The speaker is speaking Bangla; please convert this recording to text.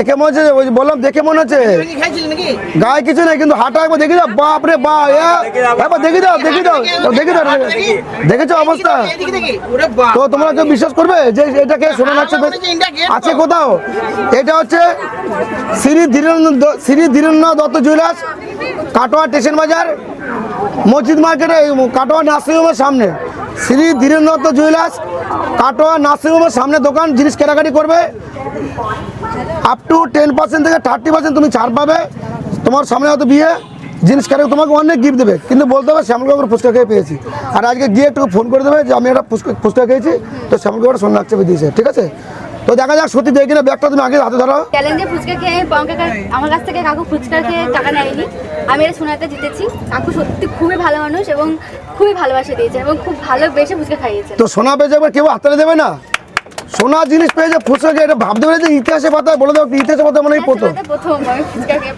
দেখে মনে হচ্ছে ওই বললাম দেখে মনে হচ্ছে। গায়ে কিছু নেই কিন্তু হাঁটা একবার দেখি দাও বাপ রে বা একবার দেখি দাও দেখি দাও দেখি দাও দেখেছ অবস্থা? তো তোমরা কেউ বিশ্বাস করবে? যে এটাকে ইন্ডিয়া গেট আছে কোথাও? এটা হচ্ছে শ্রী ধীরেন্দ্র শ্রী ধীরেন্দ্র দত্ত জুয়েলার্স কাটোয়া স্টেশন বাজার। মসজিদ মার্কেটে কাটোয়া নার্সিংহোমের সামনে। শ্রী ধীরেন্দ্র দত্ত জুয়েলার্স, কাটোয়া নার্সিংহোমের সামনে দোকান, জিনিস কেনাকাটি করবে। আপ টু টেন পার্সেন্ট থেকে থার্টি পার্সেন্ট তুমি ছাড় পাবে। তোমার সামনে হয়তো বিয়ে, জিনিস কেন তোমাকে অনেক গিফট দেবে। কিন্তু বলতে হবে, শ্যামলবাবুর ফুচকা খেয়ে পেয়েছি। আর আজকে গিয়ে একটু ফোন করে দেবে যে, আমি একটা ফুচকা ফুচকা খেয়েছি। তো শ্যামলবাবুর সোনা লাগছে দিয়েছে, ঠিক আছে? তো দেখা যাক সত্যি দেখি না ব্যাগটা তুমি আগে হাতে ধরো। চ্যালেঞ্জে ফুচকা খেয়ে পঙ্কা আমার কাছ থেকে কাকু ফুচকা খেয়ে টাকা নেয়নি। আমি এটা সোনাতে জিতেছি। কাকু সত্যি খুবই ভালো মানুষ এবং খুবই ভালোবাসে দিয়েছে এবং খুব ভালো ভালোবেসে ফুচকা খাইয়েছে। তো সোনা পেয়েছে একবার কেউ হাততালি দেবে না? সোনা জিনিস পেয়েছে ফুচকা খেয়ে এটা ভাবতে পারে যে ইতিহাসে পাতায় বলে দেবো ইতিহাসে পাতায় মানে প্রথম। প্রথম আমি ফুচকা খেয়ে